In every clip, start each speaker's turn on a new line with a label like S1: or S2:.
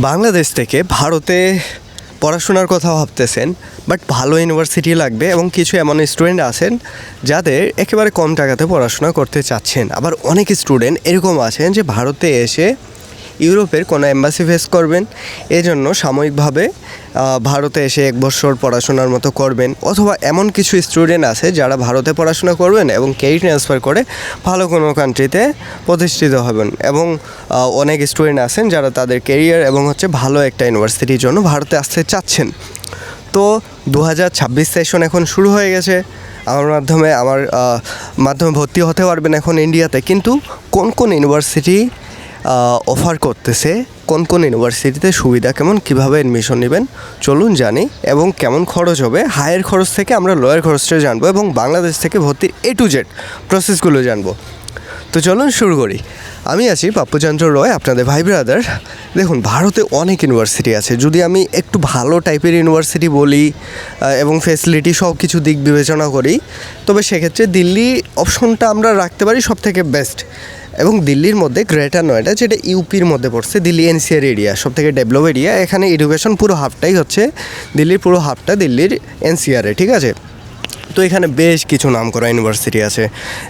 S1: বাংলাদেশ থেকে ভারতে পড়াশোনার কথা ভাবতেছেন বাট ভালো ইউনিভার্সিটি লাগবে এবং কিছু এমন স্টুডেন্ট আছেন যাদের একেবারে কম টাকাতে পড়াশোনা করতে চাচ্ছেন। আবার অনেক স্টুডেন্ট এরকম আছেন যে ভারতে এসে ইউরোপের কোনো এম্বাসি ফেস করবেন, এজন্য সাময়িকভাবে ভারতে এসে এক বছর পড়াশোনার মতো করবেন, অথবা এমন কিছু স্টুডেন্ট আছে যারা ভারতে পড়াশোনা করবেন এবং কেই ট্রান্সফার করে ভালো কোনো কান্ট্রিতে প্রতিষ্ঠিত হবেন এবং অনেক স্টুডেন্ট আছেন যারা তাদের কেরিয়ার এবং হচ্ছে ভালো একটা ইউনিভার্সিটির জন্য ভারতে আসতে চাচ্ছেন। তো দু হাজার ছাব্বিশ সেশন এখন শুরু হয়ে গেছে। আমার মাধ্যমে আমার মাধ্যমে ভর্তি হতে পারবেন এখন ইন্ডিয়াতে কিন্তু কোন কোন ইউনিভার্সিটি অফার করতেছে কোন কোন ইউনিভার্সিটিতে সুবিধা কেমন, কীভাবে এডমিশন নেবেন, চলুন জানি এবং কেমন খরচ হবে। হায়ার খরচ থেকে আমরা লোয়ার খরচটা জানব এবং বাংলাদেশ থেকে ভর্তির এ টু জেড প্রসেসগুলো জানব। তো চলুন শুরু করি। আমি আছি পাপ্পুচন্দ্র রয়, আপনাদের ভাই ব্রাদার দেখুন, ভারতে অনেক ইউনিভার্সিটি আছে। যদি আমি একটু ভালো টাইপের ইউনিভার্সিটি বলি এবং ফেসিলিটি সব কিছু দিক বিবেচনা করি, তবে সেক্ষেত্রে দিল্লি অপশনটা আমরা রাখতে পারি সব থেকে বেস্ট এবং দিল্লির মধ্যে গ্রেটার নয়ডা যেটা ইউপির মধ্যে পড়ছে, দিল্লি এনসিআর এরিয়া সব থেকে ডেভেলপ এরিয়া। এখানে এডুকেশন পুরো হাফটাই হচ্ছে, দিল্লির পুরো হাফটা দিল্লির এনসিআরে ঠিক আছে? তো এখানে বেশ কিছু নাম করা ইউনিভার্সিটি আছে।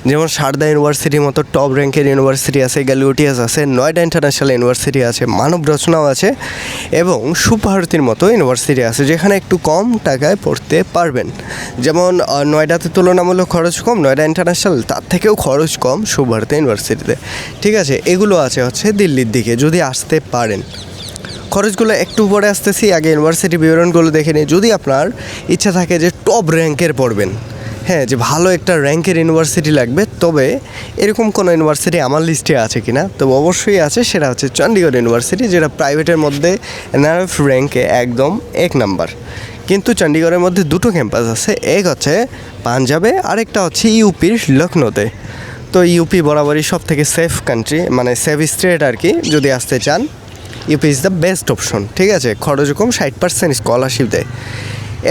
S1: যেমন সারদা ইউনিভার্সিটির মতো টপ র্যাঙ্কের ইউনিভার্সিটি আছে গ্যালিউটিয়াস আছে, নয়ডা ইন্টারন্যাশনাল ইউনিভার্সিটি আছে, মানব রচনাও আছে এবং সুভারতীর মতো ইউনিভার্সিটি আছে যেখানে একটু কম টাকায় পড়তে পারবেন। যেমন নয়ডাতে তুলনামূলক খরচ কম, নয়ডা ইন্টারন্যাশনাল তার থেকেও খরচ কম সুভারতী ইউনিভার্সিটিতে ঠিক আছে, এগুলো আছে হচ্ছে দিল্লির দিকে, যদি আসতে পারেন। খরচগুলো একটু পরে আসতেছি। আগে ইউনিভার্সিটি বিবরণগুলো দেখে নিই। যদি আপনার ইচ্ছা থাকে যে টপ র্যাঙ্কের পড়বেন হ্যাঁ যে ভালো একটা র্যাঙ্কের ইউনিভার্সিটি লাগবে, তবে এরকম কোনো ইউনিভার্সিটি আমার লিস্টে আছে কিনা? তবে অবশ্যই আছে, সেটা হচ্ছে চণ্ডীগড় ইউনিভার্সিটি যেটা প্রাইভেটের মধ্যে এনআরএফ র্যাঙ্কে একদম এক নাম্বার কিন্তু চণ্ডীগড়ের মধ্যে দুটো ক্যাম্পাস আছে, এক হচ্ছে পাঞ্জাবে, আরেকটা হচ্ছে ইউপির লখনৌতে। তো ইউপি বরাবরই সব থেকে সেফ কান্ট্রি মানে সেফ স্টেট আর কি, যদি আসতে চান। UP is the best option ঠিক আছে? খরচ কম, ষাট পার্সেন্ট স্কলারশিপ দেয়।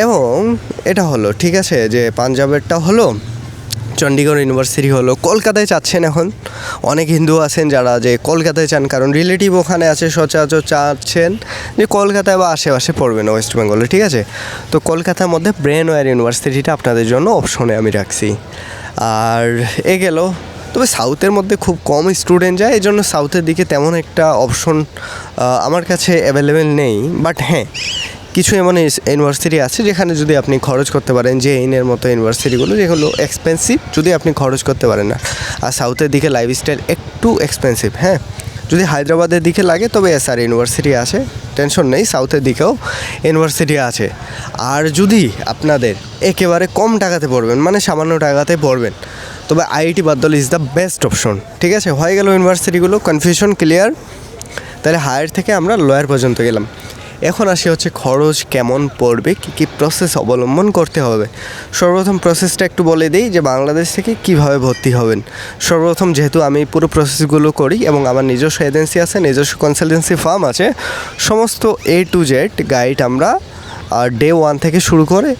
S1: এবং এটা হলো, ঠিক আছে, যে পাঞ্জাবেরটা হলো চণ্ডীগড় ইউনিভার্সিটি হলো, কলকাতায় চাচ্ছেন এখন। অনেক হিন্দু আছেন যারা যে কলকাতায় চান, কারণ রিলেটিভ ওখানে আছে, সচরাচর চাচ্ছেন যে কলকাতায় বা আশেপাশে পড়বেন ওয়েস্ট বেঙ্গলে ঠিক আছে? তো কলকাতার মধ্যে ব্রেন ওয়ার ইউনিভার্সিটিটা আপনাদের জন্য অপশনে আমি রাখছি। আর এ গেল তবে সাউথের মধ্যে খুব কম স্টুডেন্ট যায় এই জন্য সাউথের দিকে তেমন একটা অপশন আমার কাছে অ্যাভেলেবেল নেই। বাট হ্যাঁ কিছু এমন ইউনিভার্সিটি আছে যেখানে যদি আপনি খরচ করতে পারেন, যে ইনের মতো ইউনিভার্সিটিগুলো যেগুলো এক্সপেন্সিভ যদি আপনি খরচ করতে পারেন না। আর সাউথের দিকে লাইফস্টাইল একটু এক্সপেন্সিভ হ্যাঁ। যদি হায়দ্রাবাদের দিকে লাগে, তবে এস আর ইউনিভার্সিটি আছে টেনশন নেই, সাউথের দিকেও ইউনিভার্সিটি আছে। আর যদি আপনাদের একেবারে কম টাকাতে পড়বেন মানে সামান্য টাকাতে পড়বেন তবে আইআইটি বাদ্দল ইজ দ্য বেস্ট অপশন ঠিক আছে? হয়ে গেল ইউনিভার্সিটিগুলো কনফিউশন ক্লিয়ার তাহলে হায়ার থেকে আমরা লয়ার পর্যন্ত গেলাম। এখন আসি হচ্ছে খরচ কেমন পড়বে, কী কী প্রসেস অবলম্বন করতে হবে। সর্বপ্রথম প্রসেসটা একটু বলে দিই যে বাংলাদেশ থেকে কীভাবে ভর্তি হবেন। সর্বপ্রথম যেহেতু আমি পুরো প্রসেসগুলো করি এবং আমার নিজস্ব এজেন্সি আছে, নিজস্ব কনসালটেন্সি ফার্ম আছে, সমস্ত এ টু জেড গাইড আমরা ডে ওয়ান থেকে শুরু করে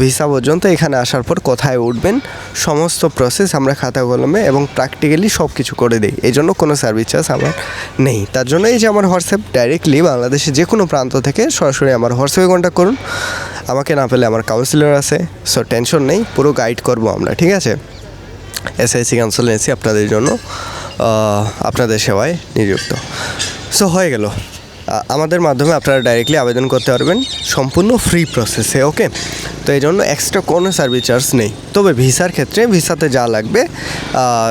S1: ভিসা পর্যন্ত এখানে আসার পর কোথায় উঠবেন, সমস্ত প্রসেস আমরা খাতা কলমে এবং প্র্যাকটিক্যালি সব কিছু করে দিই। এই জন্য কোনো সার্ভিস চার্জ আমার নেই। তার জন্য এই যে আমার হোয়াটসঅ্যাপ ডাইরেক্টলি বাংলাদেশে যে কোনো প্রান্ত থেকে সরাসরি আমার হোয়াটসঅ্যাপে কন্ট্যাক্ট করুন। আমাকে না পেলে আমার কাউন্সিলর আছে সো টেনশন নেই, পুরো গাইড করব আমরা, ঠিক আছে? এসআইসি কাউন্সিলেন্সি আপনাদের জন্য আপনাদের সেবায় নিযুক্ত। সো হয়ে গেল। আমাদের মাধ্যমে আপনারা ডাইরেক্টলি আবেদন করতে পারবেন। সম্পূর্ণ ফ্রি প্রসেসে ওকে তো এই জন্য এক্সট্রা কোনো সার্ভিস চার্জ নেই। তবে ভিসার ক্ষেত্রে ভিসাতে যা লাগবে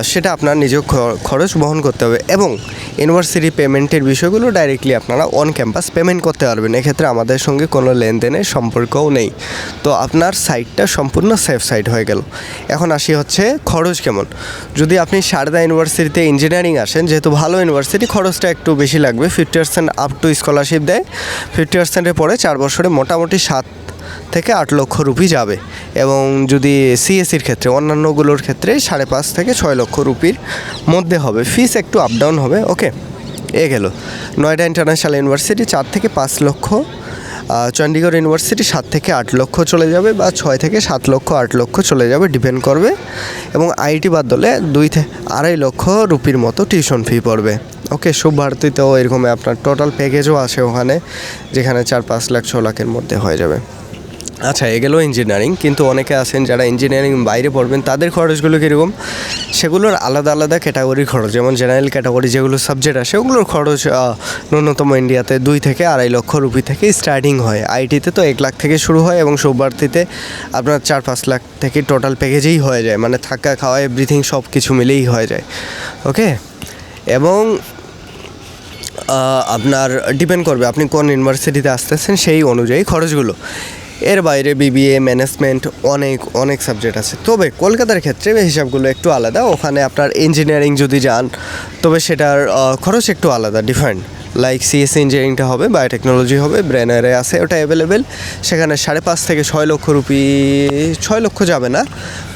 S1: সেটা আপনার নিজ খ- খরচ বহন করতে হবে এবং ইউনিভার্সিটি পেমেন্টের বিষয়গুলো ডাইরেক্টলি আপনারা অন ক্যাম্পাস পেমেন্ট করতে পারবেন। এক্ষেত্রে আমাদের সঙ্গে কোনো লেনদেনের সম্পর্কও নেই। তো আপনার সাইটটা সম্পূর্ণ সেফ সাইট হয়ে গেল। এখন আসি হচ্ছে খরচ কেমন। যদি আপনি সারদা ইউনিভার্সিটিতে ইঞ্জিনিয়ারিং আসেন, যেহেতু ভালো ইউনিভার্সিটি খরচটা একটু বেশি লাগবে। Fifty percent up to scholarship দেয়। ফিফটি পার্সেন্টের পরে চার বছরে মোটামুটি সাত থেকে আট লক্ষ রুপি যাবে এবং যদি সিএসির ক্ষেত্রে, অন্যান্যগুলোর ক্ষেত্রে সাড়ে পাঁচ থেকে ছয় লক্ষ রুপির মধ্যে হবে। ফিস একটু আপ ডাউন হবে ওকে এ গেল। নয়ডা ইন্টারন্যাশনাল ইউনিভার্সিটি চার থেকে পাঁচ লক্ষ চণ্ডীগড় ইউনিভার্সিটি সাত থেকে আট লক্ষ চলে যাবে বা ছয় থেকে সাত লক্ষ, আট লক্ষ চলে যাবে ডিপেন্ড করবে। এবং আইটি বাদ দলে দুই থেকে আড়াই লক্ষ রুপির মতো টিউশন ফি পড়বে। ওকে শুভ ভারতীতেও এরকম আপনার টোটাল প্যাকেজও আছে ওখানে, যেখানে চার পাঁচ লাখ, ছ লাখের মধ্যে হয়ে যাবে। আচ্ছা এগুলো ইঞ্জিনিয়ারিং কিন্তু অনেকে আছেন যারা ইঞ্জিনিয়ারিং বাইরে পড়বেন, তাদের খরচগুলো কীরকম? সেগুলোর আলাদা আলাদা ক্যাটাগরির খরচ, যেমন জেনারেল ক্যাটাগরি যেগুলো সাবজেক্ট আসে, ওগুলোর খরচ ন্যূনতম ইন্ডিয়াতে দুই থেকে আড়াই লক্ষ রুপি থেকে স্টার্টিং হয়। আইটিতে তো এক লাখ থেকে শুরু হয় এবং সৌভারতীতে আপনার চার পাঁচ লাখ থেকে টোটাল প্যাকেজেই হয়ে যায় মানে থাকা, খাওয়া এভরিথিং সব কিছু মিলেই হয়ে যায়। ওকে এবং আপনার ডিপেন্ড করবে, আপনি কোন ইউনিভার্সিটিতে আসতেছেন সেই অনুযায়ী খরচগুলো। এর বাইরে বিবিএ ম্যানেজমেন্ট অনেক অনেক সাবজেক্ট আছে। তবে কলকাতার ক্ষেত্রে হিসাবগুলো একটু আলাদা। ওখানে আপনার ইঞ্জিনিয়ারিং যদি যান, তবে সেটার খরচ একটু আলাদা ডিফারেন্ট লাইক সিএসসি ইঞ্জিনিয়ারিংটা হবে বায়োটেকনোলজি হবে ব্রেনারে আছে, ওটা অ্যাভেলেবেল সেখানে সাড়ে পাঁচ থেকে ছয় লক্ষ রুপি, ছয় লক্ষ যাবে না।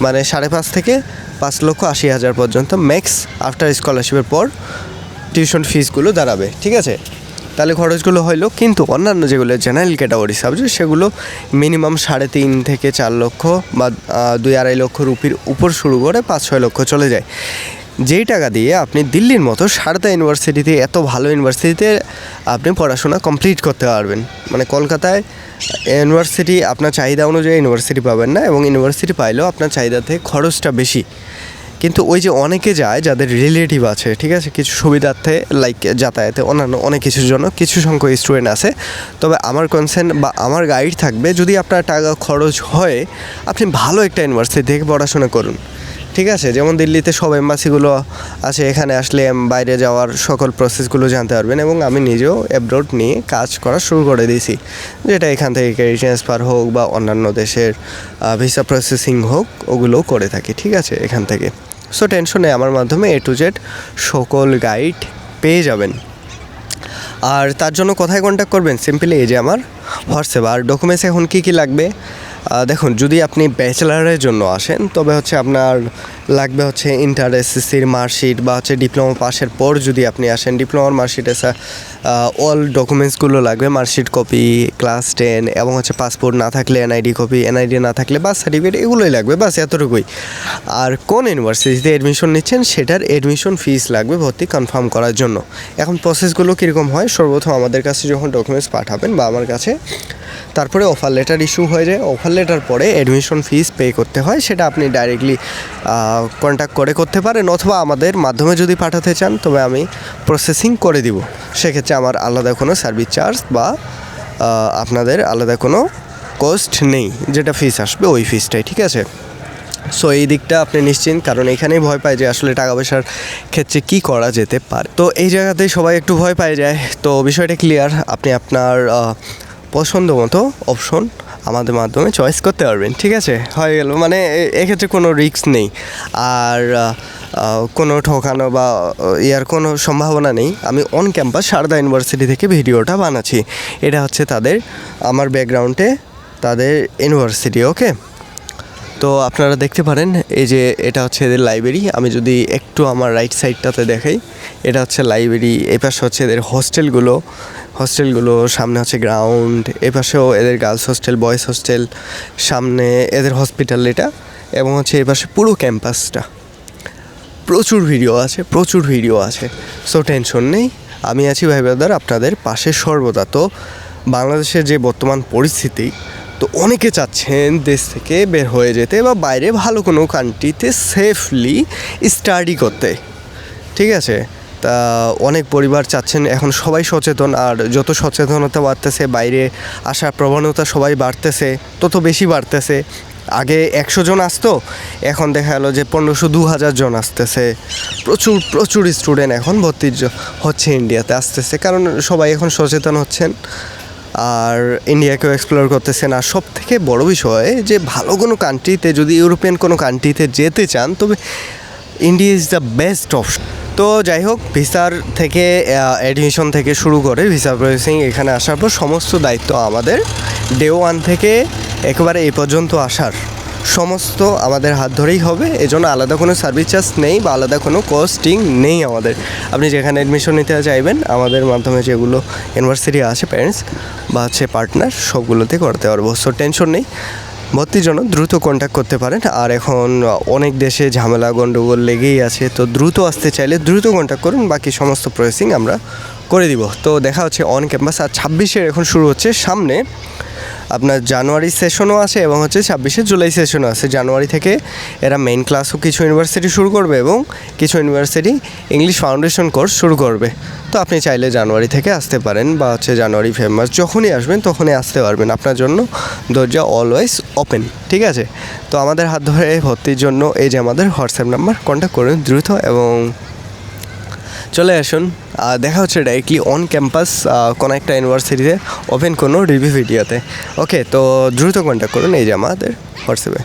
S1: মানে সাড়ে পাঁচ থেকে পাঁচ লক্ষ আশি হাজার পর্যন্ত ম্যাক্স আফটার স্কলারশিপের পর টিউশন ফিসগুলো দাঁড়াবে, ঠিক আছে? তাহলে খরচগুলো হইল, কিন্তু অন্যান্য যেগুলো জেনারেল ক্যাটাগরি সাবজেক্ট সেগুলো মিনিমাম সাড়ে তিন থেকে চার লক্ষ বা দুই আড়াই লক্ষ রুপির উপর শুরু করে পাঁচ ছয় লক্ষ চলে যায়। যেই টাকা দিয়ে আপনি দিল্লির মতো সারদা ইউনিভার্সিটিতে, এত ভালো ইউনিভার্সিটিতে আপনি পড়াশোনা কমপ্লিট করতে পারবেন। মানে কলকাতায় ইউনিভার্সিটি আপনার চাহিদা অনুযায়ী ইউনিভার্সিটি পাবেন না এবং ইউনিভার্সিটি পাইলেও আপনার চাহিদা থেকে খরচটা বেশি। কিন্তু ওই যে অনেকে যায় যাদের রিলেটিভ আছে, ঠিক আছে? কিছু সুবিধার্থে লাইক যাতায়াতে অন্যান্য অনেক কিছুর জন্য কিছু সংখ্যক স্টুডেন্ট আছে। তবে আমার কনসেন্ট বা আমার গাইড থাকবে যদি আপনার টাকা খরচ হয়, আপনি ভালো একটা ইউনিভার্সিটি দেখে পড়াশোনা করুন। ঠিক আছে, যেমন দিল্লিতে সব এম্বাসিগুলো আছে, এখানে আসলে বাইরে যাওয়ার সকল প্রসেসগুলো জানতে পারবেন এবং আমি নিজেও অ্যাব্রোড নিয়ে কাজ করা শুরু করে দিয়েছি। যেটা এখান থেকে ক্রেডিট ট্রান্সফার হোক বা অন্যান্য দেশের ভিসা প্রসেসিং হোক, ওগুলোও করে থাকি, ঠিক আছে, এখান থেকে। সো টেনশনে আমার মাধ্যমে এ টু জেড সকল গাইড পেয়ে যাবেন। আর তার জন্য কোথায় কন্ট্যাক্ট করবেন? সিম্পলি এই যে আমার হোয়াটসঅ্যাপ আর ডকুমেন্টস এখন কী কী লাগবে? দেখুন যদি আপনি ব্যাচেলারের জন্য আসেন তবে হচ্ছে আপনার লাগবে হচ্ছে ইন্টার এসএসসির মার্কশিট বা হচ্ছে ডিপ্লোমা পাসের পর যদি আপনি আসেন। ডিপ্লোমার মার্কশিট এসা অল ডকুমেন্টসগুলো লাগবে, মার্কশিট কপি ক্লাস টেন এবং হচ্ছে পাসপোর্ট না থাকলে এনআইডি কপি এনআইডি না থাকলে বাস সার্টিফিকেট এগুলোই লাগবে বাস এতটুকুই। আর কোন ইউনিভার্সিটিতে অ্যাডমিশন নিচ্ছেন সেটার অ্যাডমিশন ফিস লাগবে ভর্তি কনফার্ম করার জন্য। এখন প্রসেসগুলো কীরকম হয়? সর্বপ্রথম আমাদের কাছে যখন ডকুমেন্টস পাঠাবেন বা আমার কাছে, তারপরে অফার লেটার ইস্যু হয়ে যায়। অফার লেটার পরে অ্যাডমিশন ফিস পে করতে হয়, সেটা আপনি ডাইরেক্টলি কন্ট্যাক্ট করে করতে পারেন অথবা আমাদের মাধ্যমে যদি পাঠাতে চান, তবে আমি প্রসেসিং করে দিব। সেক্ষেত্রে আমার আলাদা কোনো সার্ভিস চার্জ বা আপনাদের আলাদা কোনো কস্ট নেই, যেটা ফিস আসবে ওই ফিসটাই ঠিক আছে? সো এই দিকটা আপনি নিশ্চিন্ত, কারণ এখানেই ভয় পায় যে আসলে টাকা পয়সার ক্ষেত্রে কি করা যেতে পারে। তো এই জায়গাতেই সবাই একটু ভয় পায় যায়। তো বিষয়টা ক্লিয়ার আপনি আপনার পছন্দ মতো অপশন আমাদের মাধ্যমে চয়েস করতে পারবেন, ঠিক আছে? হয়ে গেল। মানে এক্ষেত্রে কোনো রিস্ক নেই। আর কোনো ঠকানো বা ইয়ার কোনো সম্ভাবনা নেই। আমি অন ক্যাম্পাস সারদা ইউনিভার্সিটি থেকে ভিডিওটা বানাচ্ছি। এটা হচ্ছে তাদের, আমার ব্যাকগ্রাউন্ডে তাদের ইউনিভার্সিটি ওকে তো আপনারা দেখতে পারেন, এই যে এটা হচ্ছে এদের লাইব্রেরি আমি যদি একটু আমার রাইট সাইডটাতে দেখাই, এটা হচ্ছে লাইব্রেরি এই পাশে হচ্ছে এদের হোস্টেলগুলো হোস্টেলগুলো সামনে হচ্ছে গ্রাউন্ড এ পাশেও এদের গার্লস হোস্টেল বয়েজ হোস্টেল সামনে এদের হসপিটাল এটা, এবং হচ্ছে এই পাশে পুরো ক্যাম্পাসটা প্রচুর ভিডিও আছে, প্রচুর ভিডিও আছে। সো টেনশন নেই। আমি আছি ভাই ব্রাদার আপনাদের পাশে সর্বদা। তো বাংলাদেশের যে বর্তমান পরিস্থিতি তো অনেকে চাচ্ছেন দেশ থেকে বের হয়ে যেতে বা বাইরে ভালো কোনো কান্ট্রিতে সেফলি স্টাডি করতে। ঠিক আছে? তা অনেক পরিবার চাচ্ছেন, এখন সবাই সচেতন, আর যত সচেতনতা বাড়তেছে, বাইরে আসার প্রবণতা সবাই বাড়তেছে, তত বেশি বাড়তেছে। আগে একশো জন আসতো, এখন দেখা গেলো যে পনেরোশো দু হাজার জন আসতেছে। প্রচুর প্রচুর স্টুডেন্ট এখন ভর্তি হচ্ছে ইন্ডিয়াতে আসতেছে, কারণ সবাই এখন সচেতন হচ্ছেন। আর ইন্ডিয়াকেও এক্সপ্লোর করতেছেন। আর সব থেকে বড় বিষয় যে, ভালো কোনো কান্ট্রিতে যদি ইউরোপিয়ান কোনো কান্ট্রিতে যেতে চান, তবে India is the best option তো যাই হোক, ভিসার থেকে অ্যাডমিশন থেকে শুরু করে ভিসা প্রসেসিং এখানে আসার পর সমস্ত দায়িত্ব আমাদের। ডে ওয়ান থেকে একেবারে এ পর্যন্ত আসার। সমস্ত আমাদের হাত ধরেই হবে, এজন্য আলাদা কোনো সার্ভিস চার্জ নেই বা আলাদা কোনো কস্টিং নেই আমাদের। আপনি যেখানে অ্যাডমিশন নিতে চাইবেন, আমাদের মাধ্যমে যেগুলো ইউনিভার্সিটি আছে প্যারেন্টস বা হচ্ছে পার্টনার সবগুলোতে করতে পারব। সো টেনশন নেই। ভর্তির জন্য দ্রুত কন্ট্যাক্ট করতে পারেন। আর এখন অনেক দেশে ঝামেলা গণ্ডগোল লেগেই আছে, তো দ্রুত আসতে চাইলে দ্রুত কন্ট্যাক্ট করুন। বাকি সমস্ত প্রসেসিং আমরা করে দিব। তো দেখা হচ্ছে অন ক্যাম্পাস আর ছাব্বিশের এখন শুরু হচ্ছে সামনে। আপনার জানুয়ারি সেশনও আছে এবং হচ্ছে ছাব্বিশে জুলাই সেশনও আছে জানুয়ারি থেকে এরা মেইন ক্লাসও কিছু ইউনিভার্সিটি শুরু করবে এবং কিছু ইউনিভার্সিটি ইংলিশ ফাউন্ডেশন কোর্স শুরু করবে। তো আপনি চাইলে জানুয়ারি থেকে আসতে পারেন বা হচ্ছে জানুয়ারি, ফেব্রুয়ারি যখনই আসবেন তখনই আসতে পারবেন। আপনার জন্য দরজা অলওয়েজ ওপেন ঠিক আছে? তো আমাদের হাত ধরে ভর্তির জন্য এই যে আমাদের হোয়াটসঅ্যাপ নাম্বার কন্ট্যাক্ট করুন দ্রুত এবং চলে আসুন। দেখা হচ্ছে ডাইরেক্টলি অন ক্যাম্পাস কোনো একটা ইউনিভার্সিটিতে ওপেন কোনো রিভিউ ভিডিওতে ওকে তো দ্রুত কন্ট্যাক্ট করুন এই যে আমাদের হোয়াটসঅ্যাপে